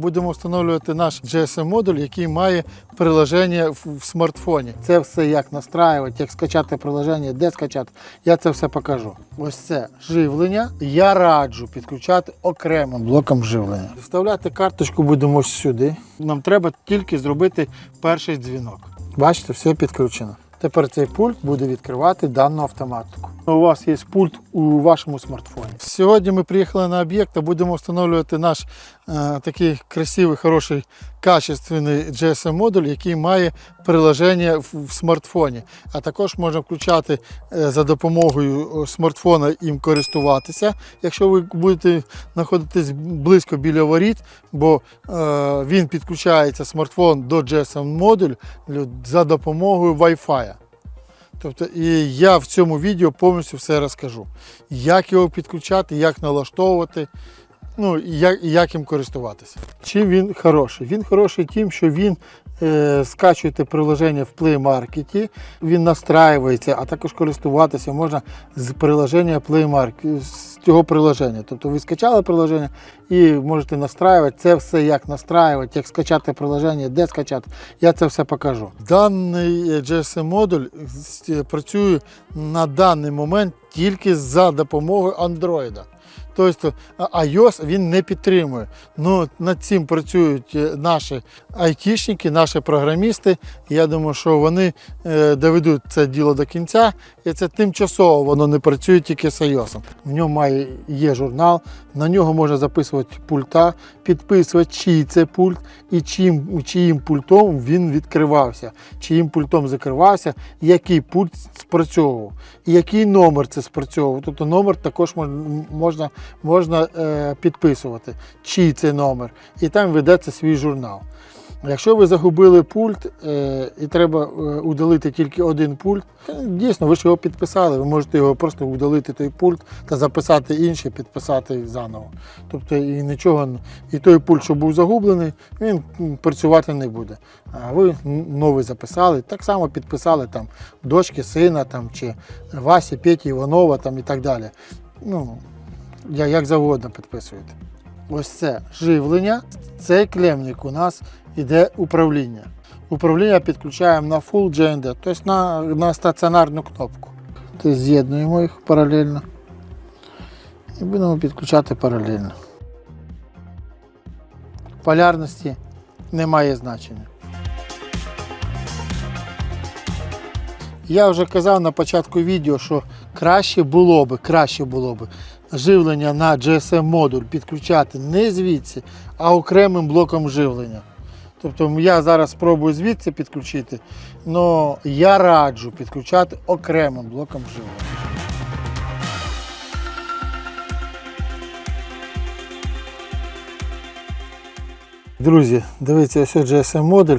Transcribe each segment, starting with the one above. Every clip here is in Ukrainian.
Будемо встановлювати наш GSM-модуль, який має приложення в, смартфоні. Це все як настраювати, як скачати приложення, де скачати. Я це все покажу. Ось це живлення. Я раджу підключати окремим блоком живлення. Вставляти карточку будемо сюди. Нам треба тільки зробити перший дзвінок. Бачите, все підключено. Тепер цей пульт буде відкривати дану автоматику. У вас є пульт у вашому смартфоні. Сьогодні ми приїхали на об'єкт та будемо встановлювати наш е, такий красивий, хороший, качественний GSM-модуль, який має приложення в, в смартфоні. А також можна включати е, за допомогою е, смартфона їм користуватися, якщо ви будете знаходитись близько біля воріт, бо е, він підключається смартфон до GSM-модулю за допомогою Wi-Fi. Тобто, і я в цьому відео повністю все розкажу. Як його підключати, як налаштовувати, ну і як, як їм користуватися. Чим він хороший? Він хороший тим, що він е, скачуєте приложення в Play Market, він настраюється, а також користуватися можна з приложення Play Market, з цього приложення. Тобто ви скачали приложення і можете настраювати. Це все як настраювати, як скачати приложення, де скачати. Я це все покажу. Даний е, GSM-модуль працює на даний момент тільки за допомогою Android. Тобто iOS він не підтримує. Ну, над цим працюють е, наші айтішники, наші програмісти. Я думаю, що вони е, доведуть це діло до кінця, і це тимчасово воно не працює тільки з iOS. В ньому є журнал, на нього можна записувати пульта, підписувати, чий це пульт і чиїм, чиїм пультом він відкривався, чиїм пультом закривався, який пульт спрацьовував, і який номер це спрацьовував. Тобто номер також мож- можна, можна е, підписувати, чий це номер, і там ведеться свій журнал. Якщо ви загубили пульт е, і треба е, удалити тільки один пульт, дійсно, ви ж його підписали, ви можете його просто удалити той пульт та записати інший, підписати заново. Тобто і нічого, і той пульт, що був загублений, він працювати не буде. А ви новий записали, так само підписали там дочки, сина там, чи Васі, Петі, Іванова там, і так далі. Ну, як завгодно підписуєте. Ось це живлення. Цей клемник у нас іде управління. Управління підключаємо на Full GND, тобто на, на стаціонарну кнопку. Тобто з'єднуємо їх паралельно і будемо підключати паралельно. Полярності немає значення. Я вже казав на початку відео, що краще було би, краще було би живлення на GSM модуль підключати не звідси, а окремим блоком живлення. Тобто я зараз спробую звідси підключити, але я раджу підключати окремим блоком живлення. Друзі, дивіться, ось GSM модуль.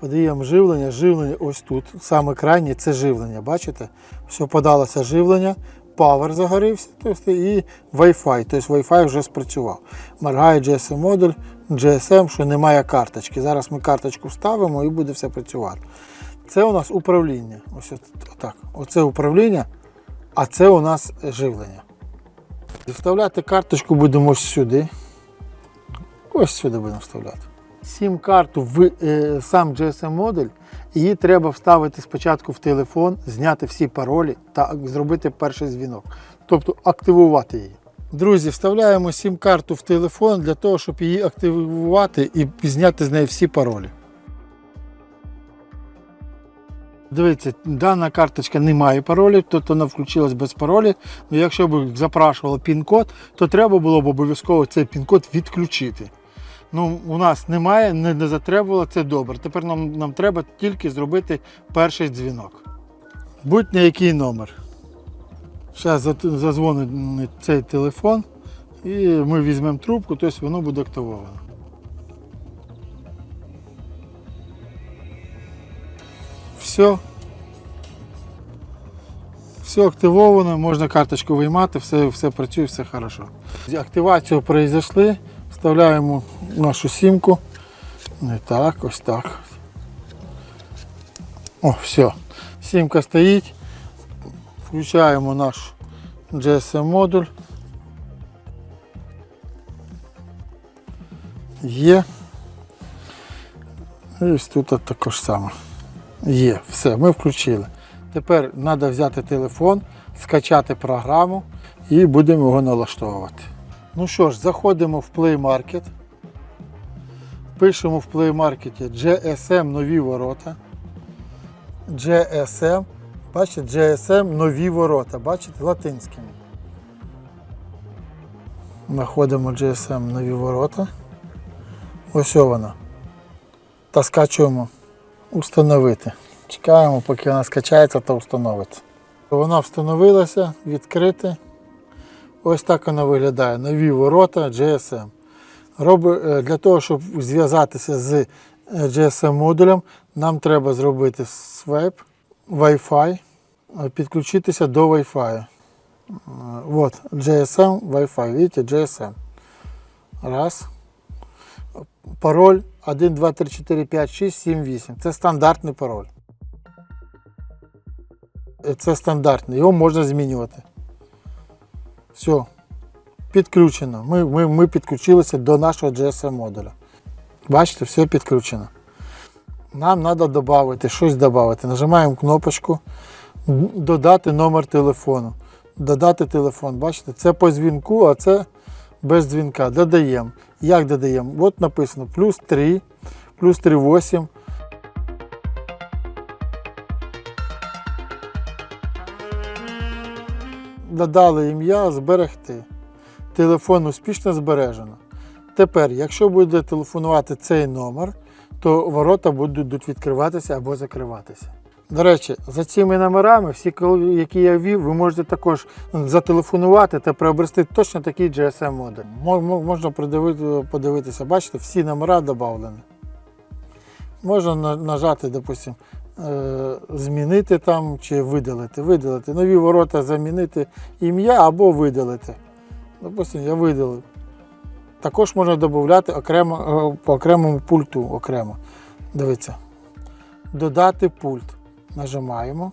Подаємо живлення, живлення ось тут, саме крайнє це живлення. Бачите? Все подалося живлення, Power загорівся тобто, і Wi-Fi. Тобто Wi-Fi вже спрацював. Моргає GSM модуль, GSM, що немає карточки. Зараз ми карточку вставимо і буде все працювати. Це у нас управління. Ось отак. Оце управління, а це у нас живлення. Вставляти карточку будемо ось сюди. Ось сюди будемо вставляти. Сім-карту в е, сам GSM модуль, її треба вставити спочатку в телефон, зняти всі паролі та зробити перший дзвінок. Тобто активувати її. Друзі, вставляємо сім-карту в телефон для того, щоб її активувати і зняти з неї всі паролі. Дивіться, дана карточка не має паролів, тобто вона включилась без паролів. Ну, якщо б запрашували пін-код, то треба було б обов'язково цей пін-код відключити. Ну, у нас немає, не, не затребувало, це добре. Тепер нам, нам треба тільки зробити перший дзвінок. Будь-на який номер. Зараз зазвонить цей телефон і ми візьмемо трубку, тобто воно буде активовано. Все. Все активовано, можна карточку виймати, все, все працює, все хорошо. Активацію произошли, вставляємо нашу сімку. Не так, ось так. О, все. Сімка стоїть. Включаємо наш GSM модуль. Є. І ось тут також саме. Є, все, ми включили. Тепер треба взяти телефон, скачати програму і будемо його налаштовувати. Ну що ж, заходимо в Play Market. Пишемо в Play Market GSM нові ворота. GSM. Бачите, GSM нові ворота. Бачите, латинськими. Знаходимо GSM нові ворота. Ось вона. Та скачуємо установити. Чекаємо, поки вона скачається та встановиться. Вона встановилася, відкрити. Ось так вона виглядає. Нові ворота GSM. Роби, е, для того, щоб зв'язатися з е, GSM модулем, нам треба зробити свайп, Wi-Fi, підключитися до Wi-Fi. Е, Вот, GSM, Wi-Fi. Видите, GSM. Раз. Пароль 1, 2, 3, 4, 5, 6, 7, 8. Це стандартний пароль. Це стандартний, його можна змінювати. Все. Підключено. Ми, ми, ми підключилися до нашого GSM модуля. Бачите, все підключено. Нам треба додати, щось додати. Нажимаємо кнопочку додати номер телефону. Додати телефон. Бачите, це по дзвінку, а це без дзвінка. Додаємо. Як додаємо? От написано плюс 3, плюс 3, 8. Додали ім'я, зберегти. Телефон успішно збережено. Тепер, якщо буде телефонувати цей номер, то ворота будуть відкриватися або закриватися. До речі, за цими номерами, всі, які я ввів, ви можете також зателефонувати та приобрести точно такий GSM модуль. Мо- мо- Можна подивитися, бачите, всі номера додавлені. Можна нажати, допустимо, змінити там чи видалити. Видалити. Нові ворота замінити ім'я або видалити. Допустимо, я видалив. Також можна додати окремо, е, по окремому пульту окремо. Дивіться. Додати пульт. Нажимаємо.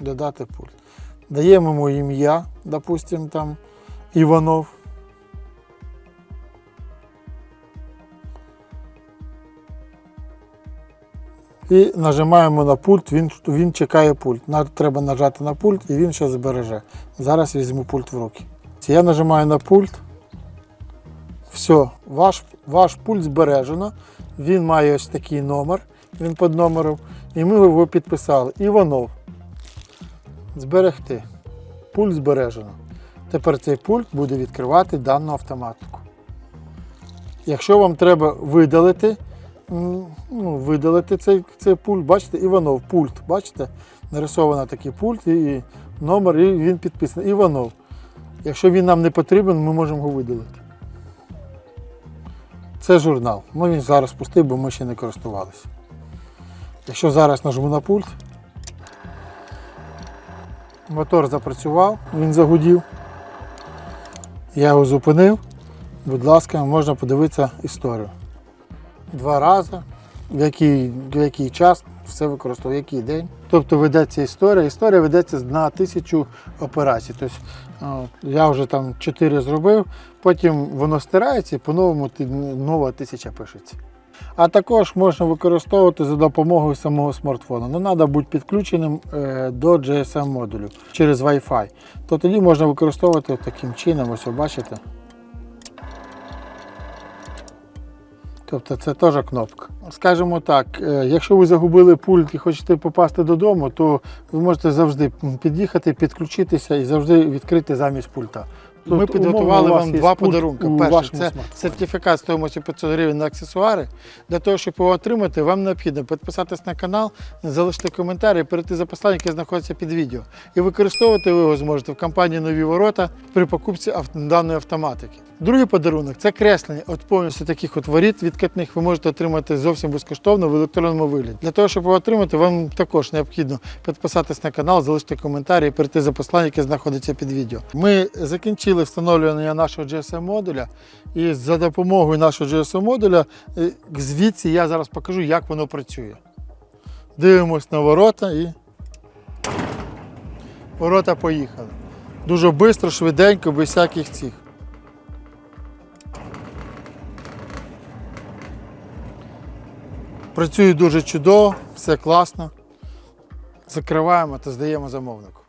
Додати пульт. Даємо йому ім'я, допустимо, там Іванов. І нажимаємо на пульт, він, він чекає пульт. Треба нажати на пульт і він ще збереже. Зараз візьму пульт в руки. Я нажимаю на пульт. Все, ваш, ваш пульт збережено. Він має ось такий номер, він під номером. І ми його підписали. Іванов. Зберегти. Пульт збережено. Тепер цей пульт буде відкривати дану автоматику. Якщо вам треба видалити, ну, видалити цей, цей пульт, бачите, Іванов, пульт, бачите? Нарисовано такий пульт і номер, і він підписаний. Іванов. Якщо він нам не потрібен, ми можемо його видалити. Це журнал. Ну він зараз пустий, бо ми ще не користувалися. Якщо зараз нажму на пульт, мотор запрацював, він загудів. Я його зупинив. Будь ласка, можна подивитися історію. Два рази, в який, в який час все використовував, який день. Тобто ведеться історія. Історія ведеться на тисячу операцій. Тобто, я вже там 4 зробив, потім воно стирається і по-новому нова тисяча пишеться. А також можна використовувати за допомогою самого смартфону. Ну, треба бути підключеним е, до GSM модулю через Wi-Fi. То тоді можна використовувати таким чином, ось ви бачите. Тобто це теж кнопка. Скажімо так, е, якщо ви загубили пульт і хочете попасти додому, то ви можете завжди під'їхати, підключитися і завжди відкрити замість пульта. Ми підготували вам два пульт подарунки. у Перше, це смартфоні. сертифікат стоїмості 500 гривень на аксесуари. Для того, щоб його отримати, вам необхідно підписатись на канал, залишити коментар і перейти за посланням, яке знаходиться під відео. І використовувати ви його зможете в компанії Нові ворота при покупці даної автоматики. Другий подарунок це креслення от повністю таких от воріт відкатних ви можете отримати зовсім безкоштовно в електронному вигляді. Для того, щоб його отримати, вам також необхідно підписатись на канал, залишити коментар і перейти за посланням, яке знаходиться під відео. Ми закінчили встановлювання нашого GSM модуля, і за допомогою нашого GSM модуля е, звідси я зараз покажу, як воно працює. Дивимось на ворота і ворота поїхали. Дуже швидко, швиденько, без всяких цих. Працює дуже чудово, все класно. Закриваємо та здаємо замовнику.